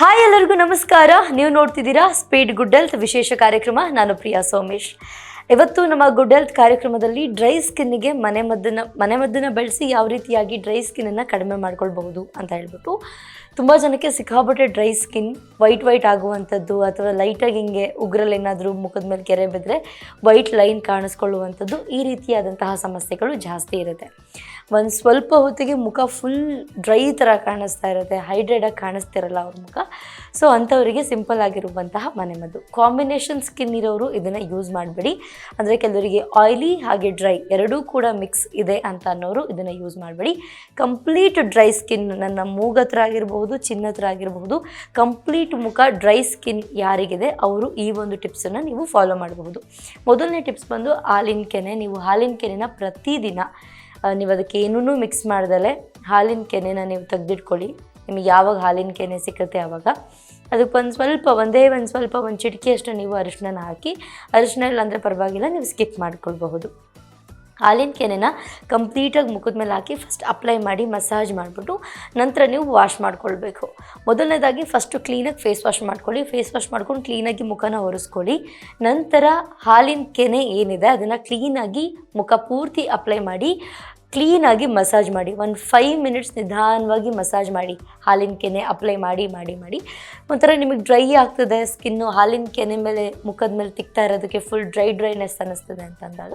Hi ಎಲ್ಲರಿಗೂ ನಮಸ್ಕಾರ. ನೀವು ನೋಡ್ತಿದ್ದೀರಾ ಸ್ಪೀಡ್ ಗುಡ್ ಹೆಲ್ತ್ ವಿಶೇಷ ಕಾರ್ಯಕ್ರಮ. ನಾನು ಪ್ರಿಯಾ ಸೋಮೇಶ್. ಇವತ್ತು ನಮ್ಮ ಗುಡ್ ಹೆಲ್ತ್ ಕಾರ್ಯಕ್ರಮದಲ್ಲಿ ಡ್ರೈ ಸ್ಕಿನ್ನಿಗೆ ಮನೆ ಮದ್ದನ್ನು ಮನೆ ಮದ್ದನ್ನು ಬಳಸಿ ಯಾವ ರೀತಿಯಾಗಿ ಡ್ರೈ ಸ್ಕಿನ್ನನ್ನು ಕಡಿಮೆ ಮಾಡ್ಕೊಳ್ಬಹುದು ಅಂತ ಹೇಳ್ಬಿಟ್ಟು ತುಂಬ ಜನಕ್ಕೆ ಸಿಕ್ಕಾಪಟ್ಟೆ ಡ್ರೈ ಸ್ಕಿನ್ ವೈಟ್ ವೈಟ್ ಆಗುವಂಥದ್ದು ಅಥವಾ ಲೈಟಾಗಿ ಹಿಂಗೆ ಉಗ್ರಲ್ಲಿ ಏನಾದರೂ ಮುಖದ ಮೇಲೆ ಕೆರೆ ಬಿದ್ದರೆ ವೈಟ್ ಲೈನ್ ಕಾಣಿಸ್ಕೊಳ್ಳುವಂಥದ್ದು ಈ ರೀತಿಯಾದಂತಹ ಸಮಸ್ಯೆಗಳು ಜಾಸ್ತಿ ಇರುತ್ತೆ. ಒಂದು ಸ್ವಲ್ಪ ಹೊತ್ತಿಗೆ ಮುಖ ಫುಲ್ ಡ್ರೈ ಥರ ಕಾಣಿಸ್ತಾ ಇರುತ್ತೆ ಹೈಡ್ರೇಟಾಗಿ ಕಾಣಿಸ್ತಿರಲ್ಲ ಅವ್ರ ಮುಖ. ಸೊ ಅಂಥವರಿಗೆ ಸಿಂಪಲ್ ಆಗಿರುವಂತಹ ಮನೆಮದ್ದು ಕಾಂಬಿನೇಷನ್ ಸ್ಕಿನ್ ಇರೋರು ಇದನ್ನು ಯೂಸ್ ಮಾಡಬೇಡಿ. ಅಂದರೆ ಕೆಲವರಿಗೆ ಆಯ್ಲಿ ಹಾಗೆ ಡ್ರೈ ಎರಡೂ ಕೂಡ ಮಿಕ್ಸ್ ಇದೆ ಅಂತ ಅನ್ನೋರು ಇದನ್ನು ಯೂಸ್ ಮಾಡಬೇಡಿ. ಕಂಪ್ಲೀಟ್ ಡ್ರೈ ಸ್ಕಿನ್ ನನ್ನ ಮೂಗತ್ರ ಆಗಿರಬಹುದು ಚಿನ್ನತ್ರ ಆಗಿರಬಹುದು ಕಂಪ್ಲೀಟ್ ಮುಖ ಡ್ರೈ ಸ್ಕಿನ್ ಯಾರಿಗಿದೆ ಅವರು ಈ ಒಂದು ಟಿಪ್ಸನ್ನು ನೀವು ಫಾಲೋ ಮಾಡಬಹುದು. ಮೊದಲನೇ ಟಿಪ್ಸ್ ಬಂದು ಹಾಲಿನ ಕೆನೆ. ನೀವು ಹಾಲಿನ ಕೆನೆನ ಪ್ರತಿದಿನ ನೀವು ಅದಕ್ಕೆ ಏನೂ ಮಿಕ್ಸ್ ಮಾಡ್ದಲೆ ಹಾಲಿನ ಕೆನೆನ ನೀವು ತೆಗೆದಿಟ್ಕೊಳ್ಳಿ. ನಿಮಗೆ ಯಾವಾಗ ಹಾಲಿನ ಕೆನೆ ಸಿಕ್ಕುತ್ತೆ ಆವಾಗ ಅದಕ್ಕೆ ಒಂದು ಸ್ವಲ್ಪ, ಒಂದೇ ಒಂದು ಸ್ವಲ್ಪ, ಒಂದು ಚಿಟಿಕೆಯಷ್ಟು ನೀವು ಅರಿಶಿನ ಹಾಕಿ ಅರಿಶಿನ ಇಲ್ಲ ಅಂದರೆ ಪರವಾಗಿಲ್ಲ, ನೀವು ಸ್ಕಿಪ್ ಮಾಡ್ಕೊಳ್ಬಹುದು. ಹಾಲಿನ ಕೆನೆನ ಕಂಪ್ಲೀಟಾಗಿ ಮುಖದ ಮೇಲೆ ಹಾಕಿ ಫಸ್ಟ್ ಅಪ್ಲೈ ಮಾಡಿ ಮಸಾಜ್ ಮಾಡಿಬಿಟ್ಟು ನಂತರ ನೀವು ವಾಶ್ ಮಾಡ್ಕೊಳ್ಬೇಕು. ಮೊದಲನೇದಾಗಿ ಫಸ್ಟು ಕ್ಲೀನಾಗಿ ಫೇಸ್ ವಾಶ್ ಮಾಡ್ಕೊಳ್ಳಿ. ಫೇಸ್ ವಾಶ್ ಮಾಡ್ಕೊಂಡು ಕ್ಲೀನಾಗಿ ಮುಖನ ಒರೆಸ್ಕೊಳ್ಳಿ. ನಂತರ ಹಾಲಿನ ಕೆನೆ ಏನಿದೆ, ಅದನ್ನು ಕ್ಲೀನಾಗಿ ಮುಖ ಪೂರ್ತಿ ಅಪ್ಲೈ ಮಾಡಿ ಕ್ಲೀನಾಗಿ ಮಸಾಜ್ ಮಾಡಿ, ಒಂದು ಫೈವ್ ಮಿನಿಟ್ಸ್ ನಿಧಾನವಾಗಿ ಮಸಾಜ್ ಮಾಡಿ, ಹಾಲಿನ ಕೆನೆ ಅಪ್ಲೈ ಮಾಡಿ ಮಾಡಿ ಮಾಡಿ. ಒಂಥರ ನಿಮಗೆ ಡ್ರೈ ಆಗ್ತದೆ ಸ್ಕಿನ್ನು ಹಾಲಿನ ಕೆನೆ ಮೇಲೆ, ಮುಖದ ಮೇಲೆ ತಿಕ್ತಾ ಇರೋದಕ್ಕೆ ಫುಲ್ ಡ್ರೈ ಡ್ರೈನೆಸ್ ಅನ್ನಿಸ್ತದೆ ಅಂತಂದಾಗ,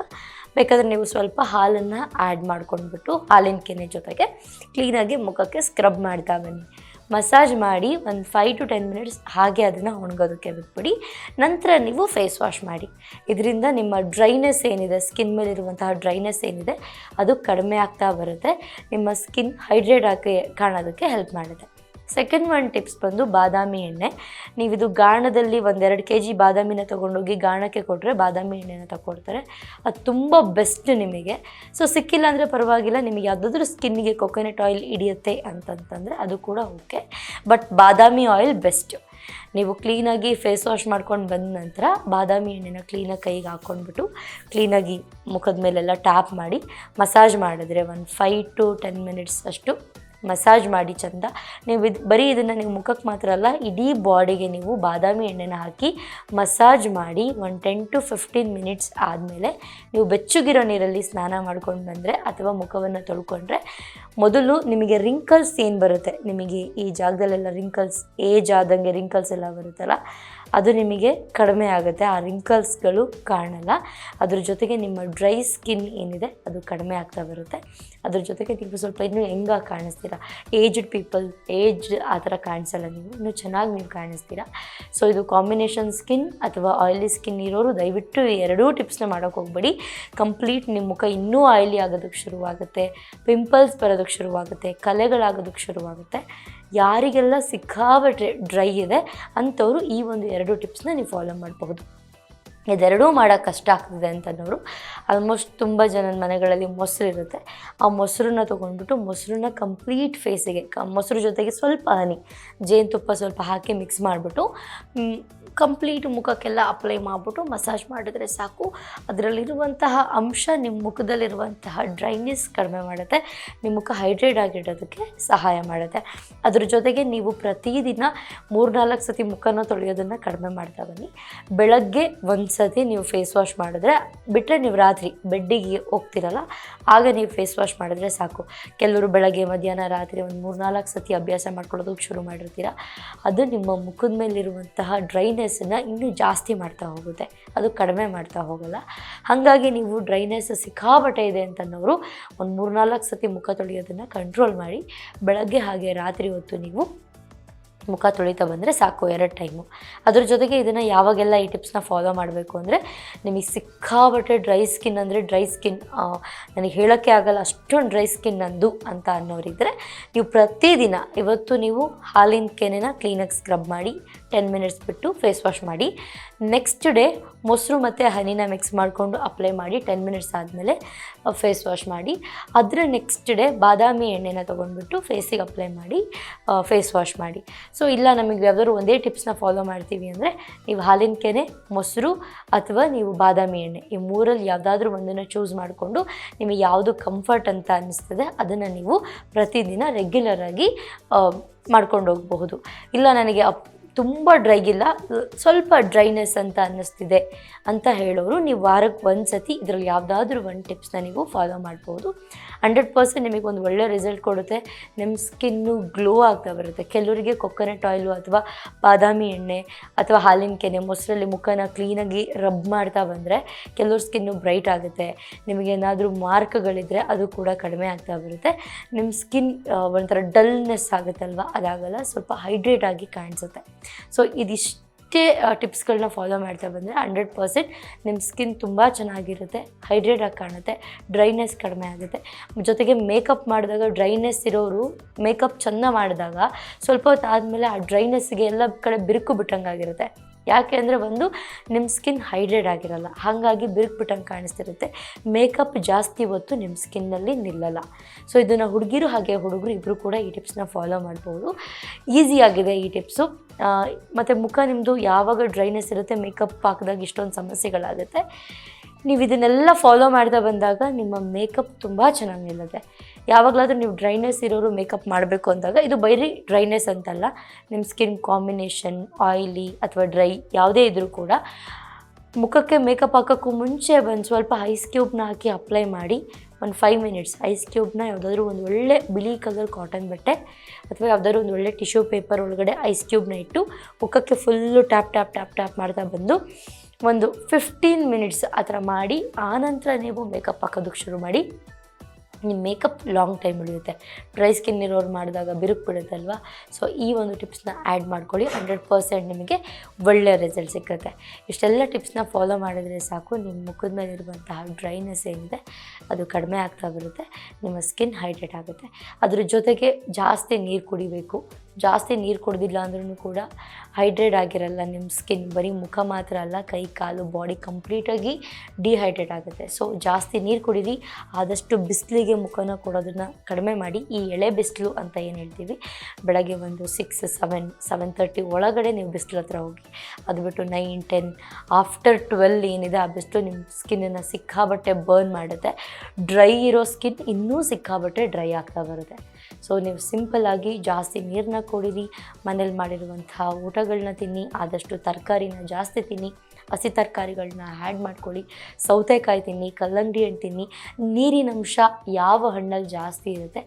ಬೇಕಾದರೆ ನೀವು ಸ್ವಲ್ಪ ಹಾಲನ್ನು ಆ್ಯಡ್ ಮಾಡ್ಕೊಂಡ್ಬಿಟ್ಟು, ಹಾಲಿನ ಕೆನೆ ಜೊತೆಗೆ ಕ್ಲೀನಾಗಿ ಮುಖಕ್ಕೆ ಸ್ಕ್ರಬ್ ಮಾಡ್ತಾ ಬನ್ನಿ. ಮಸಾಜ್ ಮಾಡಿ ಒಂದು ಫೈವ್ ಟು ಟೆನ್ ಮಿನಿಟ್ಸ್ ಹಾಗೆ ಅದನ್ನು ಒಣಗೋದಕ್ಕೆ ಬಿಟ್ಬಿಡಿ. ನಂತರ ನೀವು ಫೇಸ್ ವಾಶ್ ಮಾಡಿ. ಇದರಿಂದ ನಿಮ್ಮ ಡ್ರೈನೆಸ್ ಏನಿದೆ ಸ್ಕಿನ್ ಮೇಲಿರುವಂತಹ ಡ್ರೈನೆಸ್ ಏನಿದೆ, ಅದು ಕಡಿಮೆ ಆಗ್ತಾ ಬರುತ್ತೆ. ನಿಮ್ಮ ಸ್ಕಿನ್ ಹೈಡ್ರೇಟ್ ಆಗಿ ಕಾಣೋದಕ್ಕೆ ಹೆಲ್ಪ್ ಮಾಡುತ್ತೆ. ಸೆಕೆಂಡ್ ಒನ್ ಟಿಪ್ಸ್ ಬಂದು ಬಾದಾಮಿ ಎಣ್ಣೆ. ನೀವಿದು ಗಾಣದಲ್ಲಿ ಒಂದೆರಡು ಕೆ ಜಿ ಬಾದಾಮಿನ ತೊಗೊಂಡೋಗಿ ಗಾಣಕ್ಕೆ ಕೊಟ್ಟರೆ ಬಾದಾಮಿ ಎಣ್ಣೆನ ತಗೊಡ್ತಾರೆ ಅದು ತುಂಬ ಬೆಸ್ಟ್ ನಿಮಗೆ. ಸೊ ಸಿಕ್ಕಿಲ್ಲ ಅಂದರೆ ಪರವಾಗಿಲ್ಲ, ನಿಮಗೆ ಯಾವುದಾದ್ರೂ ಸ್ಕಿನ್ನಿಗೆ ಕೊಕೊನಟ್ ಆಯಿಲ್ ಹಿಡಿಯುತ್ತೆ ಅಂತಂತಂದರೆ ಅದು ಕೂಡ ಓಕೆ ಬಟ್ ಬಾದಾಮಿ ಆಯಿಲ್ ಬೆಸ್ಟ್ ನೀವು ಕ್ಲೀನಾಗಿ ಫೇಸ್ ವಾಶ್ ಮಾಡ್ಕೊಂಡು ಬಂದ ನಂತರ ಬಾದಾಮಿ ಎಣ್ಣೆನ ಕ್ಲೀನಾಗಿ ಕೈಗೆ ಹಾಕ್ಕೊಂಡ್ಬಿಟ್ಟು ಕ್ಲೀನಾಗಿ ಮುಖದ ಮೇಲೆಲ್ಲ ಟ್ಯಾಪ್ ಮಾಡಿ ಮಸಾಜ್ ಮಾಡಿದ್ರೆ ಒಂದು ಫೈವ್ ಟು ಟೆನ್ ಮಿನಿಟ್ಸ್ ಅಷ್ಟು ಮಸಾಜ್ ಮಾಡಿ ಚಂದ. ನೀವು ಇದು, ಬರೀ ಇದನ್ನು ನೀವು ಮುಖಕ್ಕೆ ಮಾತ್ರ ಅಲ್ಲ, ಇಡೀ ಬಾಡಿಗೆ ನೀವು ಬಾದಾಮಿ ಎಣ್ಣೆನ ಹಾಕಿ ಮಸಾಜ್ ಮಾಡಿ ಒಂದು ಟೆನ್ ಟು ಫಿಫ್ಟೀನ್ ಮಿನಿಟ್ಸ್ ಆದಮೇಲೆ ನೀವು ಬೆಚ್ಚಗಿರೋ ನೀರಲ್ಲಿ ಸ್ನಾನ ಮಾಡ್ಕೊಂಡು ಬಂದರೆ ಅಥವಾ ಮುಖವನ್ನು ತೊಳ್ಕೊಂಡ್ರೆ ಮೊದಲು ನಿಮಗೆ ರಿಂಕಲ್ಸ್ ಏನು ಬರುತ್ತೆ? ನಿಮಗೆ ಈ ಜಾಗದಲ್ಲೆಲ್ಲ ರಿಂಕಲ್ಸ್ ಏಜ್ ಆದಂಗೆ ರಿಂಕಲ್ಸ್ ಎಲ್ಲ ಬರುತ್ತಲ್ಲ ಅದು ನಿಮಗೆ ಕಡಿಮೆ ಆಗುತ್ತೆ. ಆ ರಿಂಕಲ್ಸ್ಗಳು ಕಾಣಲ್ಲ. ಅದ್ರ ಜೊತೆಗೆ ನಿಮ್ಮ ಡ್ರೈ ಸ್ಕಿನ್ ಏನಿದೆ ಅದು ಕಡಿಮೆ ಆಗ್ತಾ ಬರುತ್ತೆ. ಅದ್ರ ಜೊತೆಗೆ ನೀವು ಸ್ವಲ್ಪ ಇನ್ನೂ ಹೆಂಗಾಗಿ ಕಾಣಿಸ್ತೀರಾ? ಏಜ್ಡ್ ಪೀಪಲ್ ಏಜ್ ಆ ಥರ ಕಾಣಿಸಲ್ಲ ನೀವು. ಇನ್ನೂ ಚೆನ್ನಾಗಿ ನೀವು ಕಾಣಿಸ್ತೀರಾ? ಸೊ ಇದು ಕಾಂಬಿನೇಷನ್ ಸ್ಕಿನ್ ಅಥವಾ ಆಯಿಲಿ ಸ್ಕಿನ್ ಇರೋರು ದಯವಿಟ್ಟು ಎರಡೂ ಟಿಪ್ಸ್ನ ಮಾಡೋಕ್ಕೆ ಹೋಗ್ಬೇಡಿ. ಕಂಪ್ಲೀಟ್ ನಿಮ್ಮ ಮುಖ ಇನ್ನೂ ಆಯಿಲಿ ಆಗೋದಕ್ಕೆ ಶುರುವಾಗುತ್ತೆ. ಪಿಂಪಲ್ಸ್ ಬರೋದಕ್ಕೆ ಶುರುವಾಗುತ್ತೆ. ಕಲೆಗಳಾಗೋದಕ್ಕೆ ಶುರುವಾಗುತ್ತೆ. ಯಾರಿಗೆಲ್ಲ ಸಿಕ್ಕಾಪಟ್ಟೆ ಡ್ರೈ ಇದೆ ಅಂಥವರು ಈ ಒಂದು ಎರಡು ಟಿಪ್ಸ್ನ ನೀವು ಫಾಲೋ ಮಾಡಬಹುದು. ಇದೆರಡೂ ಮಾಡೋಕ್ಕೆ ಕಷ್ಟ ಆಗ್ತದೆ ಅನ್ನೋರು ಆಲ್ಮೋಸ್ಟ್ ತುಂಬ ಜನದ ಮನೆಗಳಲ್ಲಿ ಮೊಸರು ಇರುತ್ತೆ. ಆ ಮೊಸರನ್ನ ತೊಗೊಂಡ್ಬಿಟ್ಟು ಮೊಸರನ್ನ ಕಂಪ್ಲೀಟ್ ಫೇಸಿಗೆ ಕ ಮೊಸರು ಜೊತೆಗೆ ಸ್ವಲ್ಪ ಹನಿ ಜೇನುತುಪ್ಪ ಸ್ವಲ್ಪ ಹಾಕಿ ಮಿಕ್ಸ್ ಮಾಡಿಬಿಟ್ಟು ಕಂಪ್ಲೀಟ್ ಮುಖಕ್ಕೆಲ್ಲ ಅಪ್ಲೈ ಮಾಡಿಬಿಟ್ಟು ಮಸಾಜ್ ಮಾಡಿದ್ರೆ ಸಾಕು. ಅದರಲ್ಲಿರುವಂತಹ ಅಂಶ ನಿಮ್ಮ ಮುಖದಲ್ಲಿರುವಂತಹ ಡ್ರೈನೆಸ್ ಕಡಿಮೆ ಮಾಡುತ್ತೆ. ನಿಮ್ಮ ಮುಖ ಹೈಡ್ರೇಟ್ ಆಗಿಡೋದಕ್ಕೆ ಸಹಾಯ ಮಾಡುತ್ತೆ. ಅದ್ರ ಜೊತೆಗೆ ನೀವು ಪ್ರತಿದಿನ ಮೂರ್ನಾಲ್ಕು ಸತಿ ಮುಖನ ತೊಳೆಯೋದನ್ನು ಕಡಿಮೆ ಮಾಡ್ತಾ ಬನ್ನಿ. ಬೆಳಗ್ಗೆ ಒಂದು ಸತಿ ನೀವು ಫೇಸ್ ವಾಶ್ ಮಾಡಿದ್ರೆ ಬಿಟ್ಟರೆ ನೀವು ರಾತ್ರಿ ಬೆಡ್ಡಿಗೆ ಹೋಗ್ತಿರಲ್ಲ, ಆಗ ನೀವು ಫೇಸ್ ವಾಶ್ ಮಾಡಿದ್ರೆ ಸಾಕು. ಕೆಲವರು ಬೆಳಗ್ಗೆ, ಮಧ್ಯಾಹ್ನ, ರಾತ್ರಿ ಒಂದು ಮೂರ್ನಾಲ್ಕು ಸತಿ ಅಭ್ಯಾಸ ಮಾಡ್ಕೊಳ್ಳೋದಕ್ಕೆ ಶುರು ಮಾಡಿರ್ತೀರ. ಅದು ನಿಮ್ಮ ಮುಖದ ಮೇಲಿರುವಂತಹ ಡ್ರೈನೆಸ್ಸನ್ನು ಇನ್ನೂ ಜಾಸ್ತಿ ಮಾಡ್ತಾ ಹೋಗುತ್ತೆ. ಅದು ಕಡಿಮೆ ಮಾಡ್ತಾ ಹೋಗಲ್ಲ. ಹಾಗಾಗಿ ನೀವು ಡ್ರೈನೆಸ್ ಸಿಕ್ಕಾಪಟ್ಟೆ ಇದೆ ಅಂತನ್ನೋರು ಒಂದು ಮೂರ್ನಾಲ್ಕು ಸತಿ ಮುಖ ತೊಳೆಯೋದನ್ನು ಕಂಟ್ರೋಲ್ ಮಾಡಿ, ಬೆಳಗ್ಗೆ ಹಾಗೆ ರಾತ್ರಿ ಹೊತ್ತು ನೀವು ಮುಖ ತೊಳಿತಾ ಬಂದರೆ ಸಾಕು, ಎರಡು ಟೈಮು ಅದ್ರ ಜೊತೆಗೆ ಇದನ್ನು ಯಾವಾಗೆಲ್ಲ ಈ ಟಿಪ್ಸ್ನ ಫಾಲೋ ಮಾಡಬೇಕು ಅಂದರೆ ನಿಮಗೆ ಸಿಕ್ಕಾಬಟ್ಟೆ ಡ್ರೈ ಸ್ಕಿನ್ ಅಂದರೆ ಡ್ರೈ ಸ್ಕಿನ್ ನನಗೆ ಹೇಳೋಕ್ಕೆ ಆಗಲ್ಲ ಅಷ್ಟೊಂದು ಡ್ರೈ ಸ್ಕಿನ್ ನಂದು ಅಂತ ಅನ್ನೋರಿದ್ದರೆ ನೀವು ಪ್ರತಿದಿನ, ಇವತ್ತು ನೀವು ಹಾಲಿನ ಕೆನೆನ ಕ್ಲೀನಾಗಿ ಸ್ಕ್ರಬ್ ಮಾಡಿ ಟೆನ್ ಮಿನಿಟ್ಸ್ ಬಿಟ್ಟು ಫೇಸ್ ವಾಶ್ ಮಾಡಿ. ನೆಕ್ಸ್ಟ್ ಡೇ ಮೊಸರು ಮತ್ತು ಹನಿನ ಮಿಕ್ಸ್ ಮಾಡಿಕೊಂಡು ಅಪ್ಲೈ ಮಾಡಿ ಟೆನ್ ಮಿನಿಟ್ಸ್ ಆದಮೇಲೆ ಫೇಸ್ ವಾಶ್ ಮಾಡಿ. ಅದರ ನೆಕ್ಸ್ಟ್ ಡೇ ಬಾದಾಮಿ ಎಣ್ಣೆನ ತೊಗೊಂಡ್ಬಿಟ್ಟು ಫೇಸಿಗೆ ಅಪ್ಲೈ ಮಾಡಿ ಫೇಸ್ ವಾಶ್ ಮಾಡಿ. ಸೊ ಇಲ್ಲ, ನಮಗೆ ಯಾವ್ದಾದ್ರು ಒಂದೇ ಟಿಪ್ಸ್ನ ಫಾಲೋ ಮಾಡ್ತೀವಿ ಅಂದರೆ, ನೀವು ಹಾಲಿನ ಕೆನೆ, ಮೊಸರು ಅಥವಾ ನೀವು ಬಾದಾಮಿ ಎಣ್ಣೆ, ಈ ಮೂರಲ್ಲಿ ಯಾವುದಾದ್ರೂ ಒಂದನ್ನು ಚೂಸ್ ಮಾಡಿಕೊಂಡು ನಿಮಗೆ ಯಾವುದು ಕಂಫರ್ಟ್ ಅಂತ ಅನ್ನಿಸ್ತದೆ ಅದನ್ನು ನೀವು ಪ್ರತಿದಿನ ರೆಗ್ಯುಲರಾಗಿ ಮಾಡ್ಕೊಂಡು ಹೋಗಬಹುದು. ಇಲ್ಲ, ನನಗೆ ಅಪ್ ತುಂಬ ಡ್ರೈ ಇಲ್ಲ. ಸ್ವಲ್ಪ ಡ್ರೈನೆಸ್ ಅಂತ ಅನ್ನಿಸ್ತಿದೆ ಅಂತ ಹೇಳೋರು. ನೀವು ವಾರಕ್ಕೆ ಒಂದು ಸತಿ ಇದರಲ್ಲಿ ಯಾವುದಾದ್ರೂ ಒಂದು ಟಿಪ್ಸ್ನ ನೀವು ಫಾಲೋ ಮಾಡ್ಬೋದು. ಹಂಡ್ರೆಡ್ ಪರ್ಸೆಂಟ್ ನಿಮಗೆ ಒಂದು ಒಳ್ಳೆ ರಿಸಲ್ಟ್ ಕೊಡುತ್ತೆ. ನಿಮ್ಮ ಸ್ಕಿನ್ನು ಗ್ಲೋ ಆಗ್ತಾ ಬರುತ್ತೆ. ಕೆಲವರಿಗೆ ಕೊಕೊನಟ್ ಆಯಿಲು ಅಥವಾ ಬಾದಾಮಿ ಎಣ್ಣೆ ಅಥವಾ ಹಾಲಿನ ಕೆನೆ, ಮೊಸರಲ್ಲಿ ಮುಖನ ಕ್ಲೀನಾಗಿ ರಬ್ ಮಾಡ್ತಾ ಬಂದರೆ ಕೆಲವ್ರ ಸ್ಕಿನ್ನು ಬ್ರೈಟ್ ಆಗುತ್ತೆ. ನಿಮಗೇನಾದರೂ ಮಾರ್ಕ್ಗಳಿದ್ರೆ ಅದು ಕೂಡ ಕಡಿಮೆ ಆಗ್ತಾ ಬರುತ್ತೆ. ನಿಮ್ಮ ಸ್ಕಿನ್ ಒಂಥರ ಡಲ್ನೆಸ್ ಆಗುತ್ತಲ್ವ? ಅದಾಗಲ್ಲ. ಸ್ವಲ್ಪ ಹೈಡ್ರೇಟ್ ಆಗಿ ಕಾಣಿಸುತ್ತೆ. ಸೊ ಇದಿಷ್ಟೇ ಟಿಪ್ಸ್ಗಳನ್ನ ಫಾಲೋ ಮಾಡ್ತಾ ಬಂದರೆ ಹಂಡ್ರೆಡ್ ಪರ್ಸೆಂಟ್ ನಿಮ್ಮ ಸ್ಕಿನ್ ತುಂಬ ಚೆನ್ನಾಗಿರುತ್ತೆ ಹೈಡ್ರೇಟ್ ಆಗಿ ಕಾಣುತ್ತೆ ಡ್ರೈನೆಸ್ ಕಡಿಮೆ ಆಗುತ್ತೆ. ಜೊತೆಗೆ ಮೇಕಪ್ ಮಾಡಿದಾಗ ಡ್ರೈನೆಸ್ ಇರೋರು ಮೇಕಪ್ ಚೆಂದ ಮಾಡಿದಾಗ ಸ್ವಲ್ಪ ಹೊತ್ತು ಆದಮೇಲೆ ಆ ಡ್ರೈನೆಸ್ಗೆ ಎಲ್ಲ ಕಡೆ ಬಿರುಕು ಬಿಟ್ಟಂಗಾಗಿರುತ್ತೆ. ಯಾಕೆ ಅಂದರೆ ಒಂದು ನಿಮ್ಮ ಸ್ಕಿನ್ ಹೈಡ್ರೇಟ್ ಆಗಿರಲ್ಲ. ಹಾಗಾಗಿ ಬಿರುಕು ಬಿಟ್ಟಂಗೆ ಕಾಣಿಸ್ತಿರುತ್ತೆ. ಮೇಕಪ್ ಜಾಸ್ತಿ ಹೊತ್ತು ನಿಮ್ಮ ಸ್ಕಿನ್ನಲ್ಲಿ ನಿಲ್ಲಲ್ಲ. ಸೊ ಇದನ್ನು ಹುಡುಗಿರು ಹಾಗೆ ಹುಡುಗರು ಇಬ್ಬರು ಕೂಡ ಈ ಟಿಪ್ಸ್ನ ಫಾಲೋ ಮಾಡ್ಬೋದು. ಈಸಿಯಾಗಿದೆ ಈ ಟಿಪ್ಸು ಮತ್ತು ಮುಖ ನಿಮ್ಮದು ಯಾವಾಗ ಡ್ರೈನೆಸ್ ಇರುತ್ತೆ ಮೇಕಪ್ ಹಾಕಿದಾಗ ಇಷ್ಟೊಂದು ಸಮಸ್ಯೆಗಳಾಗುತ್ತೆ. ನೀವು ಇದನ್ನೆಲ್ಲ ಫಾಲೋ ಮಾಡ್ತಾ ಬಂದಾಗ ನಿಮ್ಮ ಮೇಕಪ್ ತುಂಬ ಚೆನ್ನಾಗಿ ನಿಲ್ಲುತ್ತೆ. ಯಾವಾಗಲಾದ್ರೂ ನೀವು ಡ್ರೈನೆಸ್ ಇರೋರು ಮೇಕಪ್ ಮಾಡಬೇಕು ಅಂದಾಗ ಇದು ಬೈರಿ ಡ್ರೈನೆಸ್ ಅಂತಲ್ಲ. ನಿಮ್ಮ ಸ್ಕಿನ್ ಕಾಂಬಿನೇಷನ್, ಆಯಿಲಿ ಅಥವಾ ಡ್ರೈ ಯಾವುದೇ ಇದ್ರೂ ಕೂಡ ಮುಖಕ್ಕೆ ಮೇಕಪ್ ಹಾಕೋಕ್ಕೂ ಮುಂಚೆ ಬಂದು ಸ್ವಲ್ಪ ಐಸ್ ಕ್ಯೂಬ್ನ ಹಾಕಿ ಅಪ್ಲೈ ಮಾಡಿ ಒಂದು ಫೈವ್ ಮಿನಿಟ್ಸ್ ಐಸ್ ಕ್ಯೂಬ್ನ ಯಾವುದಾದ್ರೂ ಒಂದು ಒಳ್ಳೆ ಬಿಳಿ ಕಲರ್ ಕಾಟನ್ ಬಟ್ಟೆ ಅಥವಾ ಯಾವುದಾದ್ರೂ ಒಂದು ಒಳ್ಳೆ ಟಿಶ್ಯೂ ಪೇಪರ್ ಒಳಗಡೆ ಐಸ್ ಕ್ಯೂಬ್ನ ಇಟ್ಟು ಮುಖಕ್ಕೆ full tap tap tap tap ಮಾಡ್ತಾ ಬಂದು ಒಂದು ಫಿಫ್ಟೀನ್ ಮಿನಿಟ್ಸ್ ಆ ಥರ ಮಾಡಿ ಆನಂತರ ನೀವು ಮೇಕಪ್ ಹಾಕೋದಕ್ಕೆ ಶುರು ಮಾಡಿ. ನಿಮ್ಮ ಮೇಕಪ್ ಲಾಂಗ್ ಟೈಮ್ ಉಳಿಯುತ್ತೆ. ಡ್ರೈ ಸ್ಕಿನ್ ಇರೋರು ಮಾಡಿದಾಗ ಬಿರುಕು ಬಿಡುತ್ತಲ್ವ? ಸೊ ಈ ಒಂದು ಟಿಪ್ಸ್ನ ಆ್ಯಡ್ ಮಾಡ್ಕೊಳ್ಳಿ. ಹಂಡ್ರೆಡ್ ಪರ್ಸೆಂಟ್ ನಿಮಗೆ ಒಳ್ಳೆಯ ರಿಸಲ್ಟ್ ಸಿಕ್ಕುತ್ತೆ. ಇಷ್ಟೆಲ್ಲ ಟಿಪ್ಸ್ನ ಫಾಲೋ ಮಾಡಿದರೆ ಸಾಕು. ನಿಮ್ಮ ಮುಖದ ಮೇಲೆ ಇರುವಂತಹ ಡ್ರೈನೆಸ್ ಏನಿದೆ, ಅದು ಕಡಿಮೆ ಆಗ್ತಾ ಬರುತ್ತೆ ನಿಮ್ಮ ಸ್ಕಿನ್ ಹೈಡ್ರೇಟ್ ಆಗುತ್ತೆ. ಅದ್ರ ಜೊತೆಗೆ ಜಾಸ್ತಿ ನೀರು ಕುಡಿಬೇಕು. ಜಾಸ್ತಿ ನೀರು ಕುಡ್ದಿಲ್ಲ ಅಂದ್ರೂ ಕೂಡ ಹೈಡ್ರೇಟ್ ಆಗಿರಲ್ಲ ನಿಮ್ಮ ಸ್ಕಿನ್ ಬರೀ ಮುಖ ಮಾತ್ರ ಅಲ್ಲ, ಕೈ, ಕಾಲು ಬಾಡಿ ಕಂಪ್ಲೀಟಾಗಿ ಡಿಹೈಡ್ರೇಟ್ ಆಗುತ್ತೆ. ಸೊ ಜಾಸ್ತಿ ನೀರು ಕುಡೀರಿ, ಆದಷ್ಟು ಬಿಸಿಲಿಗೆ ಮುಖನ ಕೊಡೋದನ್ನು ಕಡಿಮೆ ಮಾಡಿ. ಈ ಎಳೆ ಬಿಸಿಲು ಅಂತ ಏನು ಹೇಳ್ತೀವಿ? ಬೆಳಗ್ಗೆ ಒಂದು ಸಿಕ್ಸ್ ಸೆವೆನ್ ಸೆವೆನ್ ತರ್ಟಿ ಒಳಗಡೆ ನೀವು ಬಿಸಿಲು ಹತ್ರ ಹೋಗಿ, ಅದು ಬಿಟ್ಟು ನೈನ್ ಟೆನ್ ಆಫ್ಟರ್ ಟ್ವೆಲ್ ಏನಿದೆ, ಆ ಬಿಸಿಲು ನಿಮ್ಮ ಸ್ಕಿನ್ನನ್ನು ಸಿಕ್ಕಾಬಟ್ಟೆ ಬರ್ನ್ ಮಾಡುತ್ತೆ. ಡ್ರೈ ಇರೋ ಸ್ಕಿನ್ ಇನ್ನೂ ಸಿಕ್ಕಾಬಟ್ಟೆ ಡ್ರೈ ಆಗ್ತಾ ಬರುತ್ತೆ. ಸೊ ನೀವು ಸಿಂಪಲ್ ಆಗಿ ಜಾಸ್ತಿ ನೀರನ್ನ ಕುಡೀರಿ. ಮನೇಲಿ ಮಾಡಿರುವಂತಹ ಊಟಗಳನ್ನ ತಿನ್ನಿ ಆದಷ್ಟು ತರಕಾರಿನ ಜಾಸ್ತಿ ತಿನ್ನಿ. ಹಸಿ ತರಕಾರಿಗಳನ್ನ ಆ್ಯಡ್ ಮಾಡ್ಕೊಳ್ಳಿ. ಸೌತೆಕಾಯಿ ತಿನ್ನಿ, ಕಲ್ಲಂಗಡಿ ಹಣ್ಣು ತಿನ್ನಿ, ನೀರಿನ ಅಂಶ ಯಾವ ಹಣ್ಣಲ್ಲಿ ಜಾಸ್ತಿ ಇರುತ್ತೆ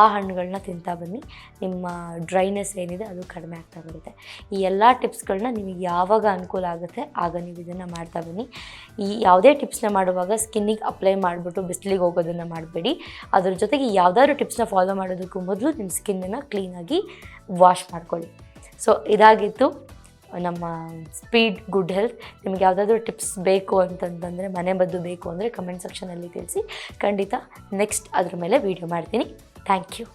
ಆ ಹಣ್ಣುಗಳನ್ನ ತಿಂತಾ ಬನ್ನಿ. ನಿಮ್ಮ ಡ್ರೈನೆಸ್ ಏನಿದೆ ಅದು ಕಡಿಮೆ ಆಗ್ತಾ ಬರುತ್ತೆ. ಈ ಎಲ್ಲ ಟಿಪ್ಸ್ಗಳನ್ನ ನಿಮಗೆ ಯಾವಾಗ ಅನುಕೂಲ ಆಗುತ್ತೆ, ಆಗ ನೀವು ಇದನ್ನು ಮಾಡ್ತಾ ಬನ್ನಿ. ಈ ಯಾವುದೇ ಟಿಪ್ಸ್ನ ಮಾಡುವಾಗ ಸ್ಕಿನ್ನಿಗೆ ಅಪ್ಲೈ ಮಾಡಿಬಿಟ್ಟು ಬಿಸಿಲಿಗೆ ಹೋಗೋದನ್ನು ಮಾಡಬೇಡಿ. ಅದ್ರ ಜೊತೆಗೆ ಯಾವುದಾದ್ರು ಟಿಪ್ಸ್ನ ಫಾಲೋ ಮಾಡೋದಕ್ಕೂ ಮೊದಲು ನಿಮ್ಮ ಸ್ಕಿನ್ನನ್ನು ಕ್ಲೀನಾಗಿ ವಾಶ್ ಮಾಡ್ಕೊಳ್ಳಿ. ಸೊ ಇದಾಗಿತ್ತು. ನಮ್ಮ ಸ್ಪೀಡ್ ಗುಡ್ ಹೆಲ್ತ್ ನಿಮ್ಗೆ ಯಾವುದಾದ್ರೂ ಟಿಪ್ಸ್ ಬೇಕು ಅಂತಂತಂದರೆ, ಮನೆ ಮದ್ದು ಬೇಕು ಅಂದರೆ ಕಮೆಂಟ್ ಸೆಕ್ಷನಲ್ಲಿ ತಿಳಿಸಿ. ಖಂಡಿತ ನೆಕ್ಸ್ಟ್ ಅದ್ರ ಮೇಲೆ ವೀಡಿಯೋ ಮಾಡ್ತೀನಿ. Thank you